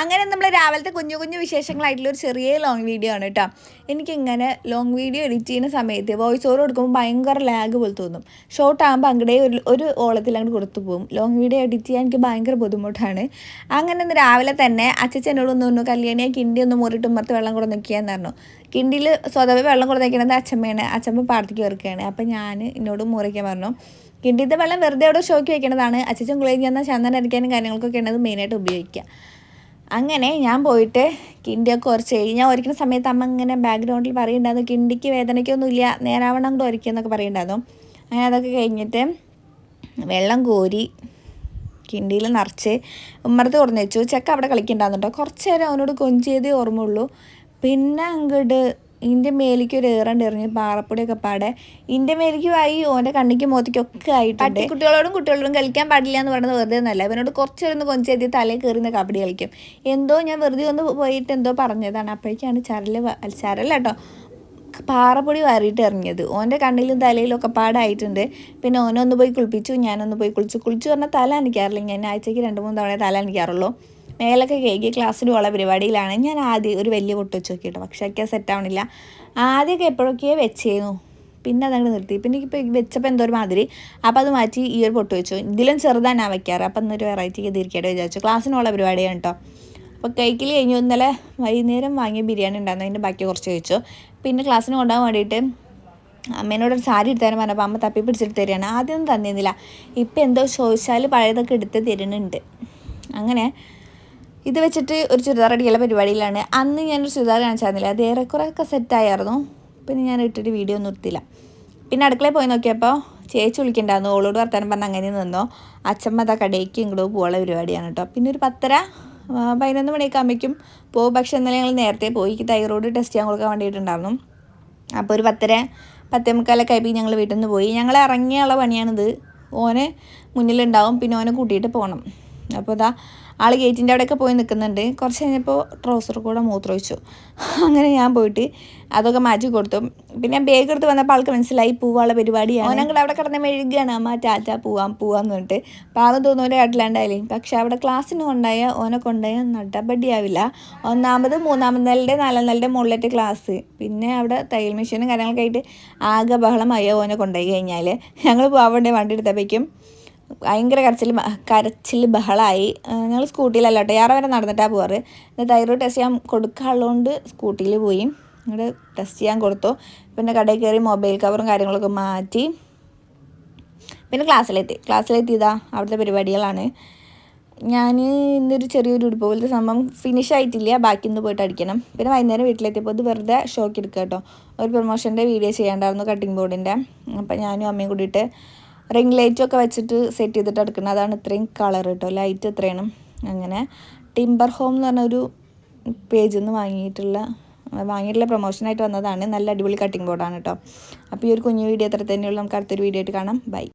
അങ്ങനെ നമ്മൾ രാവിലത്തെ കുഞ്ഞു കുഞ്ഞു വിശേഷങ്ങളായിട്ടുള്ള ഒരു ചെറിയ ലോങ് വീഡിയോ ആണ് കേട്ടോ. എനിക്കിങ്ങനെ ലോങ് വീഡിയോ എഡിറ്റ് ചെയ്യുന്ന സമയത്ത് വോയിസ് ഓവർ കൊടുക്കുമ്പോൾ ഭയങ്കര ലാഗ് പോലെ തോന്നും. ഷോർട്ട് ആകുമ്പോൾ അങ്ങടെ ഒരു ഒരു ഓളത്തിൽ അങ്ങോട്ട് കൊടുത്തു പോകും ലോങ് വീഡിയോ എഡിറ്റ് ചെയ്യാൻ എനിക്ക് ഭയങ്കര ബുദ്ധിമുട്ടാണ്. അങ്ങനെ ഇന്ന് രാവിലെ തന്നെ അച്ഛച്ചനോട് ഒന്ന് പറഞ്ഞു കല്യാണിയെ കിണ്ടി ഒന്ന് മുറിയിട്ട് ഉമ്മർത്ത് വെള്ളം കൂടെ നിൽക്കുകയെന്ന് പറഞ്ഞു. കിണ്ടിയിൽ സ്വതവേ വെള്ളം കൂടെ നിൽക്കുന്നത് അച്ഛമ്മയാണ് അച്ഛമ്മ പാടത്തേക്ക് വെറുക്കുകയാണ് അപ്പം ഞാൻ എന്നോട് മുറിക്കാൻ പറഞ്ഞു. കിണ്ടിത്തെ വെള്ളം വെറുതെ അവിടെ ഷോക്കി വെക്കേണ്ടതാണ് അച്ഛച്ചൻ ചെന്നാൽ ചന്ദനം അരയ്ക്കാനും കാര്യങ്ങൾക്കൊക്കെ അത് മെയിനായിട്ട് ഉപയോഗിക്കുക. അങ്ങനെ ഞാൻ പോയിട്ട് കിണ്ടിയൊക്കെ കുറച്ച് കഴിഞ്ഞ് ഞാൻ ഒരിക്കുന്ന സമയത്ത് അമ്മ ഇങ്ങനെ ബാക്ക്ഗ്രൗണ്ടിൽ പറയുന്നുണ്ടായിരുന്നു കിണ്ടിക്ക് വേദനയ്ക്കൊന്നുമില്ല നേരാവണ്ണം കൊണ്ട് ഒരിക്കുന്നൊക്കെ പറയുന്നുണ്ടായിരുന്നു. അങ്ങനെ അതൊക്കെ കഴിഞ്ഞിട്ട് വെള്ളം കോരി കിണ്ടിയിൽ നിറച്ച് ഉമ്മറത്ത് കുറഞ്ഞു വെച്ചു. ചെക്ക അവിടെ കളിക്കണ്ടായിരുന്നു കേട്ടോ. കുറച്ച് നേരം അവനോട് കൊഞ്ചിയതേ ഓർമ്മയുള്ളൂ. പിന്നെ അങ്ങോട്ട് ഇന്റെ മേലേക്ക് ഒരു ഏറണ്ട് എറിഞ്ഞ് പാറപ്പൊടിയൊക്കെ പാടെ ഇന്റെ മേലേക്കും ആയി ഓന്റെ കണ്ണിക്ക് മോത്തിക്കൊക്കെ ആയിട്ടുണ്ട്. കുട്ടികളോടും കുട്ടികളോടും കളിക്കാൻ പാടില്ല എന്ന് പറയുന്നത് വെറുതെ ഒന്നല്ല. ഇവനോട് കുറച്ചൊരു കൊഞ്ചെത്തി തലയിൽ കയറുന്ന കബഡി കളിക്കും. എന്തോ ഞാൻ വെറുതെ ഒന്ന് പോയിട്ട് എന്തോ പറഞ്ഞതാണ്. അപ്പോഴേക്കാണ് ചരൽ ചരല കേട്ടോ പാറപ്പൊടി വാരിയിട്ട് ഇറങ്ങിയത് ഓന്റെ കണ്ണിലും തലയിലും ഒക്കെ പാടായിട്ടുണ്ട്. പിന്നെ ഓനൊന്ന് പോയി കുളിപ്പിച്ചു ഞാനൊന്ന് പോയി കുളിച്ചു. കുളിച്ചു പറഞ്ഞാൽ തല അനിക്കാറില്ല. ഞാൻ ആഴ്ചയ്ക്ക് രണ്ട് മൂന്ന് തവണ തല എനിക്കാറുള്ളൂ മേലൊക്കെ കേക്ക് ക്ലാസ്സിലുള്ള പരിപാടിയിലാണ്. ഞാൻ ആദ്യം ഒരു വലിയ പൊട്ട് വെച്ച് നോക്കിയിട്ട് പക്ഷേ ഒക്കെ സെറ്റ് ആവണില്ല. ആദ്യമൊക്കെ എപ്പോഴൊക്കെയോ വെച്ചേന്നു പിന്നെ അതങ്ങോട്ട് നിർത്തി. പിന്നെ ഇപ്പോൾ വെച്ചപ്പോൾ എന്തോ ഒരു മാതിരി. അപ്പോൾ അത് മാറ്റി ഈ ഒരു പൊട്ട് വെച്ചു. ഇതിലും ചെറുതാണ് ഞാൻ വെക്കാറ്. അപ്പം എന്നൊരു വെറൈറ്റിക്ക് തിരിക്കട്ടെ വിചാരിച്ചു. ക്ലാസ്സിനുള്ള പരിപാടിയാണ് കേട്ടോ അപ്പോൾ കൈക്കിൽ കഴിഞ്ഞു. ഇന്നലെ വൈകുന്നേരം വാങ്ങിയ ബിരിയാണി ഉണ്ടായിരുന്നു. അതിന്റെ ബാക്കി കുറച്ച് കഴിച്ചു. പിന്നെ ക്ലാസ്സിന് കൊണ്ടുപോകാൻ വേണ്ടിയിട്ട് അമ്മേനോട് ഒരു സാരി എടുത്താലും പറഞ്ഞപ്പോൾ അമ്മ തപ്പി പിടിച്ചിട്ട് തരികയാണ്. ആദ്യമൊന്നും തന്നിരുന്നില്ല. ഇപ്പം എന്തോ ചോദിച്ചാൽ പഴയതൊക്കെ എടുത്ത് തരുന്നുണ്ട്. അങ്ങനെ ഇത് വെച്ചിട്ട് ഒരു ചുരിദാർ അടിക്കുള്ള പരിപാടിയിലാണ്. അന്ന് ഞാനൊരു ചുരിദാർ കാണിച്ചായിരുന്നില്ല. അത് ഏറെക്കുറെയൊക്കെ സെറ്റായിരുന്നു പിന്നെ ഞാൻ ഇട്ടിട്ട് വീഡിയോ ഒന്നും എടുത്തില്ല. പിന്നെ അടുക്കളയിൽ പോയി നോക്കിയപ്പോൾ ചേച്ചി വിളിക്കണ്ടായിരുന്നു. ഓളോട് വർത്താനം പറഞ്ഞ് അങ്ങനെ നിന്നോ. അച്ഛമ്മ അതാ കടയ്ക്ക് ഇങ്ങോട്ട് പോകാനുള്ള പരിപാടിയാണ് കേട്ടോ പിന്നെ ഒരു പത്തര പതിനൊന്ന് മണിയൊക്കെ ആകുമ്പോഴേക്കും പോകും പക്ഷെ ഇന്നലെ ഞങ്ങൾ നേരത്തെ പോയി. തൈറോയ്ഡ് ടെസ്റ്റ് ചെയ്യാൻ കൊടുക്കാൻ വേണ്ടിയിട്ടുണ്ടായിരുന്നു. അപ്പോൾ ഒരു പത്തര പത്തേ മുക്കാലൊക്കെ ആയപ്പോൾ ഞങ്ങൾ വീട്ടിൽ നിന്ന് പോയി. ഞങ്ങൾ ഇറങ്ങിയുള്ള പണിയാണിത്. ഓനെ മുന്നിലുണ്ടാവും. പിന്നെ ഓനെ കൂട്ടിയിട്ട് പോകണം അപ്പോൾ ഇതാ ആൾ ഗേറ്റിന്റെ അവിടെയൊക്കെ പോയി നിൽക്കുന്നുണ്ട് കുറച്ച് കഴിഞ്ഞപ്പോൾ ട്രൗസർ കൂടെ മൂത്രമൊഴിച്ചു. അങ്ങനെ ഞാൻ പോയിട്ട് അതൊക്കെ മാറ്റി കൊടുത്തു. പിന്നെ ബേഗ് എടുത്ത് വന്നപ്പോൾ ആൾക്ക് മനസ്സിലായി പോവാനുള്ള പരിപാടിയാണ്. ഞങ്ങൾ അവിടെ കിടന്ന് മെഴുകുകയാണ് അമ്മ ടാറ്റ പോവാം പോവാന്ന് പറഞ്ഞിട്ട്. പാവം തോന്നുന്നവരെ കാട്ടിലാണ്ടായാലേ പക്ഷെ അവിടെ ക്ലാസ്സിന് കൊണ്ടായ ഓനെ കൊണ്ടായ നടപടിയാവില്ല. ഒന്നാമത് മൂന്നാമത് നിലയുടെ നാലാം നിലയുടെ മുകളിലത്തെ ക്ലാസ് പിന്നെ അവിടെ തയ്യൽ മെഷീനും കാര്യങ്ങളൊക്കെ ആയിട്ട് ആകെ ബഹളമായ ഓനെ കൊണ്ടായി കഴിഞ്ഞാൽ ഞങ്ങൾ പോവാൻ വേണ്ടി വണ്ടി എടുത്തപ്പോഴേക്കും ഭയങ്കര കരച്ചിൽ കരച്ചിൽ ബഹളമായി ഞങ്ങൾ സ്കൂട്ടിയിലല്ല കേട്ടോ യാറ വരെ നടന്നിട്ടാണ് പോവാറ്. തൈറോയ്ഡ് ടെസ്റ്റ് ചെയ്യാൻ കൊടുക്കാനുള്ളതുകൊണ്ട് സ്കൂട്ടിയിൽ പോയി. ഇങ്ങോട്ട് ടെസ്റ്റ് ചെയ്യാൻ കൊടുത്തു. പിന്നെ കടയിൽ കയറി മൊബൈൽ കവറും കാര്യങ്ങളൊക്കെ മാറ്റി. പിന്നെ ക്ലാസ്സിലെത്തി. ക്ലാസ്സിലെത്തി ഇതാ അവിടുത്തെ പരിപാടികളാണ്. ഞാൻ ഇന്നൊരു ചെറിയൊരു ഉടുപ്പ് പോലത്തെ സംഭവം ഫിനിഷ് ആയിട്ടില്ല ബാക്കി ഇന്ന് പോയിട്ട് അടിക്കണം. പിന്നെ വൈകുന്നേരം വീട്ടിലെത്തിയപ്പോൾ ഇത് വെറുതെ ഷോക്ക് എടുക്കുക കേട്ടോ ഒരു പ്രൊമോഷന്റെ വീഡിയോ ചെയ്യേണ്ടായിരുന്നു കട്ടിംഗ് ബോർഡിന്റെ അപ്പം ഞാനും അമ്മയും കൂടിയിട്ട് റിംഗ് ലൈറ്റൊക്കെ വെച്ചിട്ട് സെറ്റ് ചെയ്തിട്ട് എടുക്കുന്നത്. അതാണ് ഇത്രയും കളർ കേട്ടോ ലൈറ്റ് എത്രയാണ് അങ്ങനെ ടിംബർ ഹോം എന്ന് പറഞ്ഞൊരു പേജിൽ നിന്ന് വാങ്ങിയിട്ടുള്ള വാങ്ങിയിട്ടുള്ള പ്രൊമോഷനായിട്ട് വന്നതാണ്. നല്ല അടിപൊളി കട്ടിംഗ് ബോർഡാണ് കേട്ടോ അപ്പോൾ ഈ ഒരു കുഞ്ഞു വീഡിയോ അത്ര തന്നെയുള്ളൂ. നമുക്ക് അടുത്തൊരു വീഡിയോ ആയിട്ട് കാണാം. ബൈ